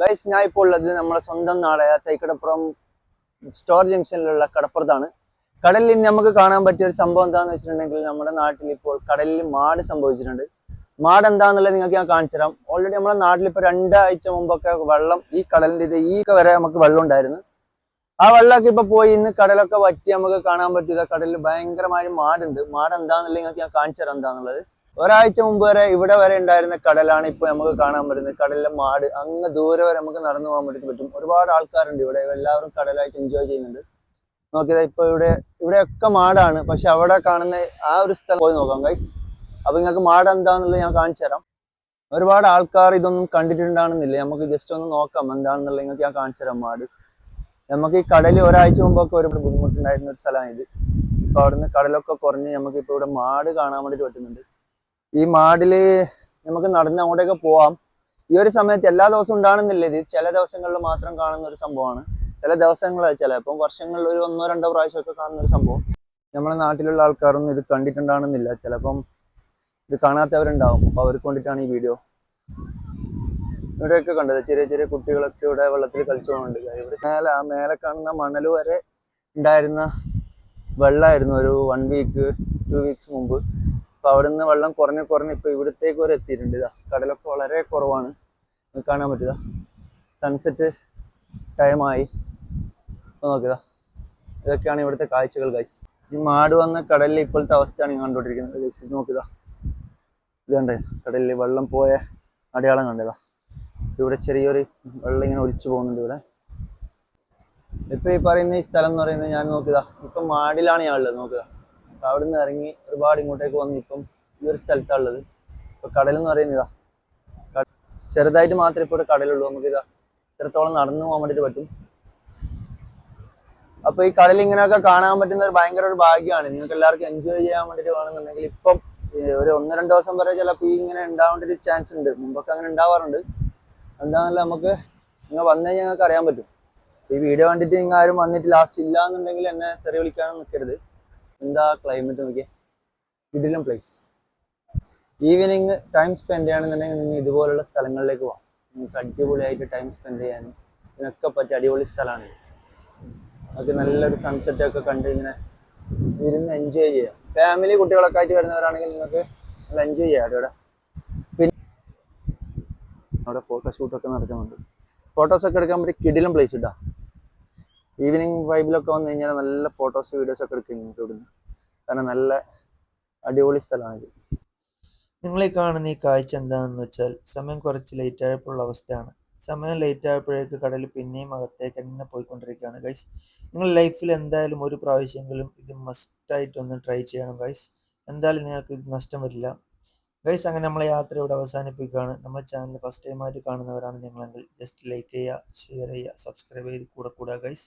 Guys ഞാൻ ഇപ്പോൾ ഉള്ളത് നമ്മുടെ സ്വന്തം നാടായ തൈക്കടപ്പുറം സ്റ്റോർ ജംഗ്ഷനിലുള്ള കടപ്പുറത്താണ്. കടലിൽ നമുക്ക് കാണാൻ പറ്റിയ ഒരു സംഭവം എന്താണെന്ന് വെച്ചിട്ടുണ്ടെങ്കിൽ നമ്മുടെ നാട്ടിൽ ഇപ്പോൾ കടലിൽ മാട് സംഭവിച്ചിട്ടുണ്ട്. മാട് എന്താണെന്നുള്ളത് നിങ്ങൾക്ക് ഞാൻ കാണിച്ചു തരാം. ഓൾറെഡി നമ്മുടെ നാട്ടിൽ ഇപ്പോൾ രണ്ടാഴ്ച മുമ്പൊക്കെ വെള്ളം ഈ കടലിന്റെ ഇത് ഈ വരെ നമുക്ക് വെള്ളം ഉണ്ടായിരുന്നു. ആ വെള്ളമൊക്കെ ഇപ്പൊ പോയി ഇന്ന് കടലൊക്കെ വറ്റി നമുക്ക് കാണാൻ പറ്റൂല കടലിൽ ഭയങ്കരമായ മാടുണ്ട്. മാട് എന്താണെന്നുള്ളത് നിങ്ങൾക്ക് ഞാൻ കാണിച്ചു തരാം എന്താണെന്നുള്ളത് ഒരാഴ്ച മുമ്പ് വരെ ഇവിടെ വരെ ഉണ്ടായിരുന്ന കടലാണ് ഇപ്പൊ നമുക്ക് കാണാൻ പറ്റുന്നത്. കടലിലെ മാട് അങ്ങ് ദൂരെ വരെ നമുക്ക് നടന്നു പോകാൻ വേണ്ടി പറ്റും. ഒരുപാട് ആൾക്കാരുണ്ട് ഇവിടെ. എല്ലാവരും കടലായിട്ട് എൻജോയ് ചെയ്യുന്നുണ്ട്. നോക്കിയത് ഇപ്പൊ ഇവിടെ ഇവിടെയൊക്കെ മാടാണ്. പക്ഷെ അവിടെ കാണുന്ന ആ ഒരു സ്ഥലം പോയി നോക്കാം ഗൈസ് അപ്പൊ നിങ്ങൾക്ക് മാട് എന്താണെന്നുള്ളത് ഞാൻ കാണിച്ചു തരാം. ഒരുപാട് ആൾക്കാർ ഇതൊന്നും കണ്ടിട്ടുണ്ടാണെന്നില്ല. നമുക്ക് ജസ്റ്റ് ഒന്ന് നോക്കാം എന്താണെന്നുള്ളത് നിങ്ങൾക്ക് ഞാൻ കാണിച്ചു തരാം മാട്. നമുക്ക് ഈ കടലിൽ ഒരാഴ്ച മുമ്പൊക്കെ ഒരുപാട് ബുദ്ധിമുട്ടുണ്ടായിരുന്ന ഒരു സ്ഥലമാണ് ഇത് ഇപ്പൊ അവിടുന്ന് കടലൊക്കെ കുറഞ്ഞ് നമുക്ക് ഇപ്പൊ ഇവിടെ മാട് കാണാൻ വേണ്ടിട്ട് പറ്റുന്നുണ്ട്. ഈ മാടിൽ നമുക്ക് നടന്ന് അങ്ങോട്ടേക്ക് പോവാം. ഈ ഒരു സമയത്ത് എല്ലാ ദിവസവും ഉണ്ടാകുന്നില്ല ഇത്. ചില ദിവസങ്ങളിൽ മാത്രം കാണുന്ന ഒരു സംഭവമാണ്. ചില ദിവസങ്ങളിൽ ചിലപ്പം വർഷങ്ങളിൽ ഒരു ഒന്നോ രണ്ടോ പ്രാവശ്യമൊക്കെ കാണുന്ന ഒരു സംഭവം. നമ്മുടെ നാട്ടിലുള്ള ആൾക്കാരൊന്നും ഇത് കണ്ടിട്ടുണ്ടാകുന്നില്ല ചിലപ്പം ഇത് കാണാത്തവരുണ്ടാവും. അപ്പൊ അവർക്ക് വേണ്ടിയിട്ടാണ് ഈ വീഡിയോ. ഇവിടെയൊക്കെ കണ്ടത് ചെറിയ ചെറിയ കുട്ടികളൊക്കെ ഇവിടെ വെള്ളത്തിൽ കളിച്ചു പോകുന്നുണ്ട് ഇവിടെ മേലെ ആ മേലെ കാണുന്ന മണൽ വരെ ഉണ്ടായിരുന്ന വെള്ളമായിരുന്നു ഒരു വൺ വീക്ക് ടു വീക്സ് മുമ്പ്. അപ്പൊ അവിടുന്ന് വെള്ളം കുറഞ്ഞ് കുറഞ്ഞ് ഇപ്പൊ ഇവിടത്തേക്ക് വരെ എത്തിയിട്ടുണ്ട്. ഇതാ കടലൊക്കെ വളരെ കുറവാണ്. കാണാൻ പറ്റുക സൺസെറ്റ് ടൈമായി നോക്കിയതാ. ഇതൊക്കെയാണ് ഇവിടുത്തെ കാഴ്ചകൾ ഗൈസ് ഈ മാട് വന്ന കടലിൽ ഇപ്പോഴത്തെ അവസ്ഥയാണ് ഞാൻ കണ്ടുകൊണ്ടിരിക്കുന്നത് ഗൈസ് നോക്കിയതാ. ഇത് കണ്ടേ കടലിൽ വെള്ളം പോയ അടയാളം കണ്ടതാ. ഇവിടെ ചെറിയൊരു വെള്ളം ഇങ്ങനെ ഒലിച്ചു പോകുന്നുണ്ട് ഇവിടെ. ഇപ്പൊ ഈ പറയുന്ന ഈ സ്ഥലം എന്ന് പറയുന്നത് ഞാൻ നോക്കിയതാ. ഇപ്പൊ മാടിലാണ് ഞാൻ ഉള്ളത് അപ്പൊ അവിടെ നിന്ന് ഇറങ്ങി ഒരുപാട് ഇങ്ങോട്ടേക്ക് വന്ന് ഇപ്പം ഈ ഒരു സ്ഥലത്താണ് ഉള്ളത് ഇപ്പൊ കടൽ എന്ന് പറയുന്നത് ചെറുതായിട്ട് മാത്രമേ ഇപ്പോൾ കടലുള്ളൂ. നമുക്ക് ഇതാ ഇത്രത്തോളം നടന്നു പോകാൻ വേണ്ടിട്ട് പറ്റും. അപ്പൊ ഈ കടൽ ഇങ്ങനെയൊക്കെ കാണാൻ പറ്റുന്ന ഒരു ഭയങ്കര ഒരു ഭാഗ്യമാണ്. നിങ്ങൾക്ക് എല്ലാവർക്കും എൻജോയ് ചെയ്യാൻ വേണ്ടിട്ട് വേണമെന്നുണ്ടെങ്കിൽ ഇപ്പം ഒരു ഒന്ന് രണ്ട് ദിവസം വരെ ചിലപ്പോൾ ഈ ഇങ്ങനെ ഉണ്ടാവേണ്ട ഒരു ചാൻസ് ഉണ്ട്. മുമ്പൊക്കെ അങ്ങനെ ഉണ്ടാവാറുണ്ട്. എന്താണെന്നല്ല നമുക്ക് നിങ്ങൾ വന്നു കഴിഞ്ഞാൽ ഞങ്ങൾക്ക് അറിയാൻ പറ്റും. ഈ വീഡിയോ കണ്ടിട്ട് നിങ്ങൾ ആരും വന്നിട്ട് ലാസ്റ്റ് ഇല്ല എന്നുണ്ടെങ്കിൽ എന്നെ തെറി വിളിക്കാനും നിൽക്കരുത് എന്താ ക്ലൈമറ്റ് നോക്കിയേ? ഇതിലും പ്ലേസ് ഈവനിങ് ടൈം സ്പെൻഡ് ചെയ്യുകയാണെന്നുണ്ടെങ്കിൽ നിങ്ങൾ ഇതുപോലുള്ള സ്ഥലങ്ങളിലേക്ക് പോകാം നിങ്ങൾക്ക് അടിപൊളിയായിട്ട് ടൈം സ്പെൻഡ് ചെയ്യാനും ഇതിനൊക്കെ പറ്റിയ അടിപൊളി സ്ഥലമാണ് നമുക്ക് നല്ലൊരു സൺസെറ്റ് ഒക്കെ കണ്ട് ഇങ്ങനെ ഇരുന്ന് എൻജോയ് ചെയ്യാം. ഫാമിലി കുട്ടികളൊക്കെ ആയിട്ട് വരുന്നവരാണെങ്കിൽ നിങ്ങൾക്ക് നല്ല എൻജോയ് ചെയ്യാം അവിടെ പിന്നെ അവിടെ ഫോട്ടോഷൂട്ടൊക്കെ നടക്കുന്നുണ്ട്. ഫോട്ടോസൊക്കെ എടുക്കാൻ പറ്റിയ കിടിലം പ്ലേസ് ഇട്ടാ ഈവനിങ് വൈബിലൊക്കെ വന്നു കഴിഞ്ഞാൽ നല്ല ഫോട്ടോസ് വീഡിയോസ് ഒക്കെ എടുക്കും നിങ്ങൾക്ക് ഇവിടുന്ന്. കാരണം നല്ല അടിപൊളി സ്ഥലമാണിത്. നിങ്ങൾ ഈ കാണുന്ന ഈ കാഴ്ച എന്താണെന്ന് വെച്ചാൽ സമയം കുറച്ച് ലേറ്റ് ആയപ്പോഴുള്ള അവസ്ഥയാണ്. സമയം ലേറ്റ് ആയപ്പോഴേക്ക് കടൽ പിന്നെയും അകത്തേക്ക് തന്നെ പോയിക്കൊണ്ടിരിക്കുകയാണ് ഗൈസ് നിങ്ങൾ ലൈഫിൽ എന്തായാലും ഒരു പ്രാവശ്യമെങ്കിലും ഇത് മസ്റ്റായിട്ട് ഒന്ന് ട്രൈ ചെയ്യണം ഗൈസ് എന്തായാലും നിങ്ങൾക്ക് ഇത് നഷ്ടം വരില്ല. ഗൈസ് അങ്ങനെ നമ്മളെ യാത്ര ഇവിടെ അവസാനിപ്പിക്കുകയാണ്. നമ്മുടെ ചാനൽ ഫസ്റ്റ് ടൈം ആയിട്ട് കാണുന്നവരാണ് നിങ്ങളെങ്കിൽ ജസ്റ്റ് ലൈക്ക് ചെയ്യുക ഷെയർ ചെയ്യുക സബ്സ്ക്രൈബ് ചെയ്ത് കൂടെ കൂടുക guys